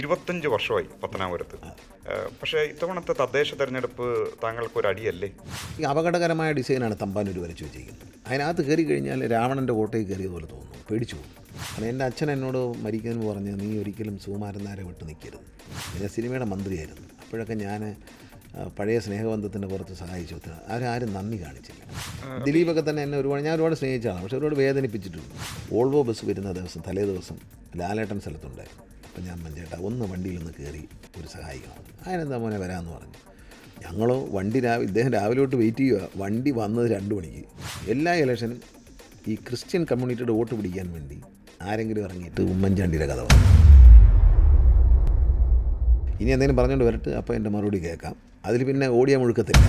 ഇരുപത്തഞ്ച് വർഷമായി പത്തനാപുരത്ത്. പക്ഷേ ഇത്തവണത്തെ തദ്ദേശ തെരഞ്ഞെടുപ്പ് താങ്കൾക്ക് ഒരു അടിയല്ലേ? ഈ അപകടകരമായ ഡിസൈനാണ് തമ്പാനൂർ വരച്ചു വെച്ചിരിക്കുന്നത്. അതിനകത്ത് കയറി കഴിഞ്ഞാൽ രാവണന്റെ കോട്ടയിൽ കയറിയ പോലെ തോന്നുന്നു പേടിച്ചു പോകും. കാരണം എന്റെ അച്ഛൻ എന്നോട് മരിക്കുമെന്ന് പറഞ്ഞ് നീ ഒരിക്കലും സുകുമാരനാരെ വിട്ട് നിൽക്കരുത്. ഞാൻ സിനിമയുടെ മന്ത്രിയായിരുന്നു. അപ്പോഴൊക്കെ ഞാൻ പഴയ സ്നേഹബന്ധത്തിന്റെ പുറത്ത് സഹായിച്ചു. അവരാരും നന്ദി കാണിച്ചില്ല. ദിലീപൊക്കെ തന്നെ എന്നെ ഒരുപാട് ഞാൻ ഒരുപാട് സ്നേഹിച്ചാണ് പക്ഷെ ഒരുപാട് വേദനിപ്പിച്ചിട്ടുണ്ട്. ഓൾവോ ബസ് വരുന്ന ദിവസം തലേ ദിവസം ലാലേട്ടൻ സ്ഥലത്തുണ്ടായിരുന്നു. അപ്പം ഞാൻ മഞ്ചേട്ടാ ഒന്ന് വണ്ടിയിൽ നിന്ന് കയറി ഒരു സഹായിക്കണം. അതിനെന്താ മോനെ വരാമെന്ന് പറഞ്ഞു. ഞങ്ങളോ വണ്ടി രാവിലെ ഇദ്ദേഹം രാവിലെ തൊട്ട് വെയിറ്റ് ചെയ്യുക വണ്ടി വന്നത് രണ്ട് മണിക്ക്. എല്ലാ ഇലക്ഷനും ഈ ക്രിസ്ത്യൻ കമ്മ്യൂണിറ്റിയുടെ വോട്ട് പിടിക്കാൻ വേണ്ടി ആരെങ്കിലും ഇറങ്ങിയിട്ട് ഉമ്മൻചാണ്ടിയുടെ കഥ പറഞ്ഞു ഇനി എന്തെങ്കിലും പറഞ്ഞുകൊണ്ട് വരട്ടെ അപ്പോൾ എന്റെ മറുപടി കേൾക്കാം. അതിൽ പിന്നെ ഓടിയാൽ മുഴുക്കത്തില്ല.